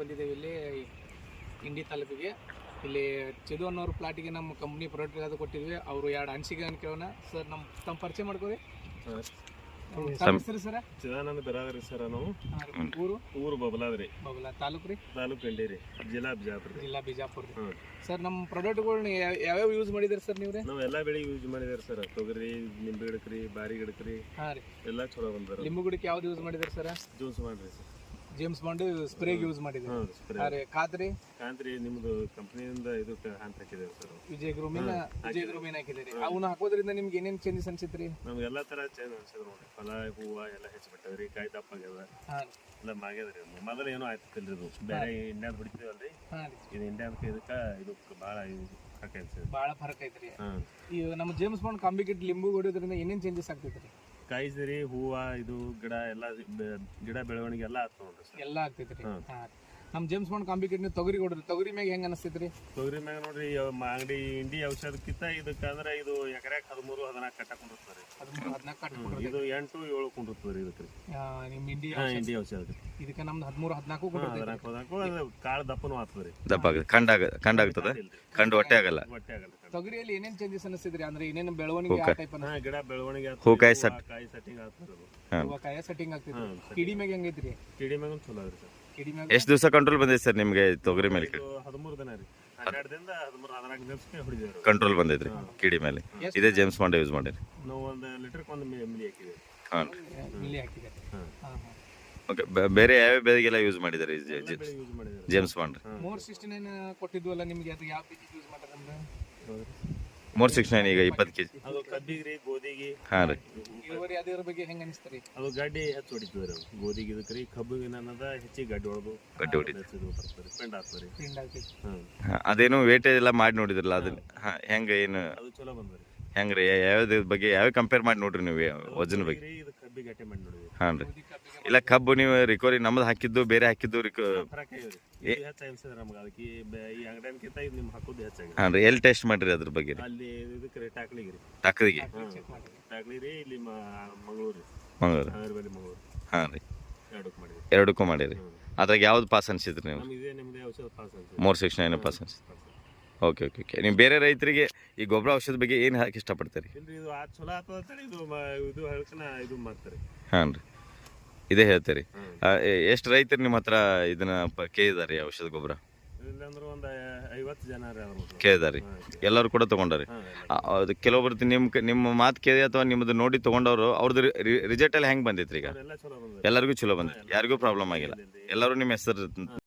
ಬಂದಿದ್ದೇವೆ ಇಲ್ಲಿ ಇಂಡಿ ತಾಲೂಕಿಗೆ. ಇಲ್ಲಿ ಚದು ಅನ್ನೋರು ಪ್ಲಾಟಿಗೆ ನಮ್ಮ ಕಂಪ್ನಿ ಪ್ರಾಡಕ್ಟ್ ಅದು ಕೊಟ್ಟಿದ್ವಿ ಅವರು ಎರಡು ಅನ್ಸಿಗೆ ಅಂತ ಕೇಳೋಣ. ಸರ್ ನಮ್ಮ ತಮ್ಮ ಪರಿಚಯ ಮಾಡ್ಕೋರಿ ಸರ್ ಚಿದಾನಂದ ಬಿರಾದರಿ ಸರ್? ನಾವು. ಊರು? ಊರು ಬಬಲಾದ್ರಿ. ಬಬಲಾ ತಾಲೂಕು ರೀ? ತಾಲೂಕು ಜಿಲ್ಲಾ ಬಿಜಾಪುರ. ರೀ ಜಿಲ್ಲಾ ಬಿಜಾಪುರ ರೀ. ಹ್ಮ್. ಸರ್ ನಮ್ಮ ಯಾವ ಯಾವ್ಯಾವ ಯೂಸ್ ಮಾಡಿದ್ದೀರಿ ಸರ್ ನೀವು ನಾವು ಎಲ್ಲಾ ಬೆಳೆ ಯೂಸ್ ಮಾಡಿದೇವ್ರಿ ಸರ್. ತೊಗರಿ ನಿಂಬೆ ಗಿಡಕ್ರಿ ಬಾರಿ ಗಿಡಕ್ರಿ. ಹಾಂ ರೀ. ಎಲ್ಲಾ ಚಲೋ ಬಂದಾರ ಲಿಂಬು ಗಿಡಕ್ಕೆ ಯಾವ್ದು ಯೂಸ್ ಮಾಡಿದ್ದೀರಿ ಸರ್? ಜ್ಯೂಸ್ ಮಾಡ್ರಿ ಸರ್. ಜೇಮ್ಸ್ ಬಾಂಡ್ ಸ್ಪ್ರೇಗೆ ಯೂಸ್ ಮಾಡಿದ್ರಿ ಸ್ಪ್ರೇ ಖಾತ್ರಿ? ಕಾಂತ್ರಿ ನಿಮ್ದು ಕಂಪ್ನಿಯಿಂದ ಇದು ಹ್ಯಾಂಡ್ ಹಾಕಿದೇವೆ ಸರ್ ವಿಜಯ್ ಗ್ರೂಮಿನ ವಿಜಯ್ ಗ್ರೂಮಿನ ಹಾಕಿದ್ದೀರಿ. ಅವನ್ನ ಹಾಕೋದ್ರಿಂದ ನಿಮ್ಗೆ ಏನೇನು ಚೇಂಜಸ್ ಅನ್ಸಿತ್ರಿ? ನಮ್ಗೆ ಎಲ್ಲಾ ತರ ಚೇಂಜ್ ಅನ್ಸಿದ್ರು ನೋಡಿ ಫಲ ಹೂವ ಎಲ್ಲ ಹೆಚ್ಚು ಬಿಟ್ಟದ್ರಿ ಕಾಯಿ ದಪ್ಪ ಆಗ್ಯದ. ಹಾಂ ರೀ. ಎಲ್ಲ ಮೊದಲು ಏನೋ ಆಯ್ತಿಲ್ರಿ ಇದು ಬೇರೆ ಇಂಡಿಯಾದ ಬಿಡ್ತೀವಲ್ರಿ? ಹಾಂ ರೀ. ಇದು ಇಂಡ್ಯಾದ ಇದಕ್ಕ ಇದು ಭಾಳ ಇದು ಹಾಕಿ ಅನ್ಸದ್ ಭಾಳ ಫರಕ್ ಐತ್ರಿ. ಹಾಂ ಈ ನಮ್ಮ ಜೇಮ್ಸ್ ಬಾಂಡ್ ಕಾಂಬಿಕೆಟ್ ಲಿಂಬು ಹೊಡಿಯೋದ್ರಿಂದ ಏನೇನ್ ಚೇಂಜಸ್ ಆಗ್ತೈತ್ರಿ? ಕಾಯಿಸಿರಿ ಹೂವ ಇದು ಗಿಡ ಎಲ್ಲ ಗಿಡ ಬೆಳವಣಿಗೆ ಎಲ್ಲ ಆಗ್ತದೆ ನೋಡ್ರಿ ಸರ್. ಎಲ್ಲ ಆಗ್ತೈತ್ರಿ. ಹಾಂ. ನಮ್ಮ ಜೇಮ್ಸ್ ಬಾಂಡ್ ಕಾಂಬಿಕೆಟ್ ನೀವು ತೊಗರಿ ಕೊಡ್ರಿ. ತೊಗರಿ ಮ್ಯಾಗ ಹೆಂಗೆ ಅನಿಸ್ತೈತ್ರಿ ತೊಗರಿ ಮ್ಯಾಗ ನೋಡ್ರಿ ಮ- ಅಂಗಡಿ ಇಂಡಿ ಔಷಧಕ್ಕಿಂತ ಇದಕ್ಕೆ ಅಂದ್ರೆ ಇದು ಎಕರೆಕ್ ಹದಿಮೂರು ಹದಿನಾಲ್ಕು ಕಟ್ಟ ಕುಂಡಿರ್ತಾರೆ ಹದಿಮೂರು ಹದಿನಾಲ್ಕು ಕಟ್ಬಿಡ್ರಿ ಇದು ಎಂಟು ಏಳು ಕುಂಡಿರ್ತದೆ ರೀ ಇದಕ್ಕೆ ನಿಮ್ಮ ಇಂಡಿಯಾ ಹಾ ಇಂಡಿ ಔಷಧ ಇದಕ್ಕೆ ನಮ್ದು ಹದಿಮೂರು ಹದಿನಾಲ್ಕು ಕೊಡ್ತೈತಿ ಹದಿನಾಲ್ಕು ಹದಿನಾಲ್ಕು ಅದು ಕಾಳು ದಪ್ಪನೂ ಆಗ್ತದೆ ರೀ. ದಪ್ಪ ಆಗುತ್ತೆ ಕಂಡಾಗ ಆಗ್ತದ ಕಂಡು ಹೊಟ್ಟೆ ಆಗಲ್ಲ? ಹೊಟ್ಟೆ ಆಗಲ್ಲ. ತೊಗರಿಯಲ್ಲಿ ಏನೇನ್ ಚೇಂಜಸ್ ಅನಿಸಿದ್ರಿ ಅಂದ್ರೆ ಏನೇನು ಬೆಳವಣಿಗೆ ಆ ಟೈಪ್ ಹಾ ಗಿಡ ಬೆಳವಣಿಗೆ ಆಗ್ತದೆ, ಹೂಕಾಯಿ ಕಾಯಿ ಸಟ್- ಕಾಯಿ ಸೆಟ್ಟಿಂಗ್ ಆಗ್ತದೆ ಹೂವ ಕಾಯ ಸೆಟ್ಟಿಂಗ್ ಆಗ್ತೈತಿ ಹ್ಮ್, ಕಿಡಿ ಮ್ಯಾಗ ಹೆಂಗೈತ್ರಿ ಕಿಡಿ ಮ್ಯಾಗ ಚಲೋ ಅದ್ರಿ ಸರ್ ಕಿಡಿ ಮ್ಯಾಗ? ಎಷ್ಟು ದಿವಸ ಕಂಟ್ರೋಲ್ ಬಂದೈತೆ ಸರ್ ನಿಮಗೆ ತೊಗರಿ ಮೇಲೆ? ಇದು ಹದಿಮೂರು ದಿನ ರೀ. ಹನ್ನೆರಡು ದಿನದ ಹದಿಮೂರು ಹದಿನಾಲ್ಕು ದಿವಸಕ್ಕೆ ಹೊಡಿದೇವ್ರಿ. ಕಂಟ್ರೋಲ್ ಬಂದೈತ್ರಿ ಕಿಡಿ ಮೇಲೆ. ಇದೇ ಜೇಮ್ಸ್ ಬಾಂಡ್ ಯೂಸ್ ಮಾಡಿರಿ. ನಾವು ಒಂದು ಲೀಟರ್ಗೆ ಒಂದು ಮಿ- ಮಿಲಿ ಹಾಕಿದೇವೆ ಹಾಂ. ಹಾಕಿದೆ. ಹಾಂ. ಹಾಂ ಹಾಂ. ಓಕೆ ಬೇರೆ ಯಾವ ಬೆಳೆಗೆಲ್ಲ ಯೂಸ್ ಮಾಡಿದ್ದಾರೆ ಬೆಳೆ ಯೂಸ್ ಮಾಡಿದೇವೆ ಜೇಮ್ಸ್ ಬಾಂಡ್ ಮೂರ್ ಸಿಕ್ಸ್ಟಿ ನೈನ್ ಕೊಟ್ಟಿದ್ವಲ್ಲ ನಿಮ್ಗೆ? ಅದು ಯಾವ ಬೀಜ ಯೂಸ್ ಮಾಡ್ತಾರೆ ಅಂದ್ರೆ? ಮೂರ್ ಸಿಕ್ಸ್ ನೈನ್ ಈಗ ಇಪ್ಪತ್ತು ಕೆಜಿ. ಅದು ಕಬ್ಬಿಗ್ರಿ ಗೋಧಿಗೆ. ಹಾಂ ರೀ. ಇಳುವರಿ ಅದ್ರ ಬಗ್ಗೆ ಹೆಂಗೆ ಅನಿಸ್ತರಿ? ಅದು ಗಡ್ಡಿ ಹೆಚ್ಚು ಹೊಡಿತೀವಿ ರೀ ಅದು ಗೋಧಿಗೆ ಇದಕ್ಕೆ ರೀ ಕಬ್ಬಿಗೆ ಏನದ ಹೆಚ್ಚಿಗೆ ಗಡ್ಡಿ ಹೊಡೆದು ಗಡ್ಡಿ ಹೊಡಿತು. ಪೆಂಡ್ ಪಿಂಡ್ ಹಾಂ. ಅದೇನು ವೇಟೇಜ್ ಎಲ್ಲ ಮಾಡಿ ನೋಡಿದ್ರಲ್ಲ ಅದನ್ನ ಹಾಂ. ಹೆಂಗೆ ಏನು? ಅದು ಚಲೋ ಬಂದ್ರಿ ರೀ. ಹೆಂಗೆ ರೀ ಯಾವ್ದು ಬಗ್ಗೆ ಯಾವ ಕಂಪೇರ್ ಮಾಡಿ ನೋಡ್ರಿ ನೀವು ವಜನ್ ಬಗ್ಗೆ? ರೀ ಹಾಂ ರೀ. ಇಲ್ಲ ಕಬ್ಬು ನೀವು ರಿಕವರಿ ನಮ್ದು ಹಾಕಿದ್ದು ಬೇರೆ ಹಾಕಿದ್ದು ರಿಕೋ ಹಾಂ ರೀ ಎಲ್ಲಿ ಟೆಸ್ಟ್ ಮಾಡಿರಿ ಅದ್ರ ಬಗ್ಗೆ ಇಲ್ಲಿ ಮಂಗಳೂರು ಹಾಂ ರೀ. ಎರಡಕ್ಕೆ ಮಾಡಿರಿ. ಅದ್ರಾಗ ಯಾವ್ದು ಪಾಸ್ ಅನ್ಸಿದ್ರಿ ನೀವು? ಮೂರ್ ಶಿಕ್ಷಣ ಏನೋ ಪಾಸ್ ಅನ್ಸಿದ್ರಿ. ಓಕೆ ಓಕೆ ಓಕೆ ನೀವು ಬೇರೆ ರೈತರಿಗೆ ಈ ಗೊಬ್ಬರ ಔಷಧ ಬಗ್ಗೆ ಏನು ಹಾಕಿ ಇಷ್ಟಪಡ್ತೀರಿ? ಇಲ್ರಿ ಇದು ಆ ಚಲೋ ಆಗ್ತದ ಅಂತೇಳಿ ಇದು ಮ- ಇದು ಹೇಳ್ಕನ ಇದು ಮಾಡ್ತಾರೆ. ಹಾಂ ರೀ. ಇದೇ ಹೇಳ್ತೀರಿ. ಎಷ್ಟು ರೈತರು ನಿಮ್ಮ ಹತ್ರ ಇದನ್ನ ಪ- ಕೇಳಿದಾರೆ ಔಷಧ ಗೊಬ್ಬರ ಇಲ್ಲಾಂದ್ರೆ ಒಂದು ಐವತ್ತು ಜನ ರೀ ಅದ್ರ ಮಕ್ಳು. ಕೇಳಿದಾರೆ. ಎಲ್ಲರೂ ಕೂಡ ತೊಗೊಂಡಾರಿ. ಹಾಂ, ಎಲ್ಲ. ಆ, ಅದು ಕೆಲವೊಬ್ಬರು ನಿಮ್ಮ ನಿಮ್ಮ ಮಾತು ಕೇಳಿ ಅಥವಾ ನಿಮ್ಮದು ನೋಡಿ ತೊಗೊಂಡವರು ಅವ್ರದ್ದು ರಿಜಲ್ಟ್ ಅಲ್ಲಿ ಹೆಂಗೆ ಬಂದೈತ್ರಿ ಈಗ ಅವ್ರೆಲ್ಲ ಚಲೋ ಬಂದ್ರಿ ಎಲ್ಲರಿಗೂ ಚಲೋ ಬಂದಿತ್ತು. ಯಾರಿಗೂ ಪ್ರಾಬ್ಲಮ್ ಆಗಿಲ್ಲ. ಎಲ್ಲರೂ ನಿಮ್ಮ ಹೆಸರು